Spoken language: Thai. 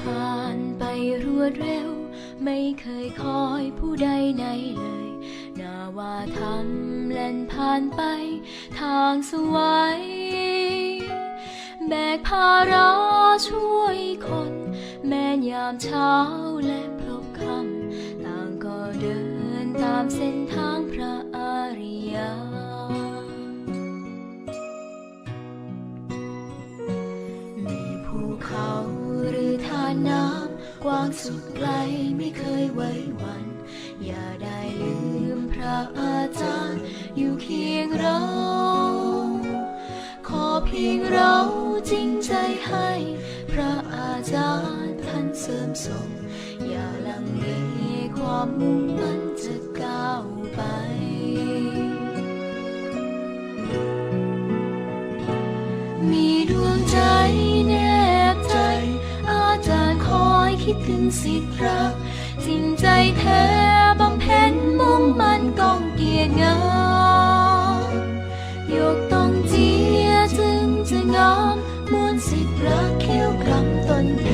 ผ่านไปรวดเร็ว ไม่เคยคอยผู้ใดไหนเลย นาว่าทำเล่นผ่านไป ทางสวย แบกภาระช่วยคน แม้ยามเช้าและพลบค่ำต่างก็เดินตามเส้นทางพระ ว้างสุดไกลไม่เคยไว้วัน อย่าได้ลืมพระอาจารย์อยู่เคียงเรา ขอเพียงเราจริงใจให้ พระอาจารย์ท่านเสริมส่ง อย่าลังเลความมุ่งมั่นจะก้าวไป คิดถึงสิทธิ์รักจริงใจแท้บำเพ็ญมุ่งมันกองเกียรติงามยกต้องเจียจึงจะงามมวลสิทธิ์รักเขี้ยวกรำตนเอ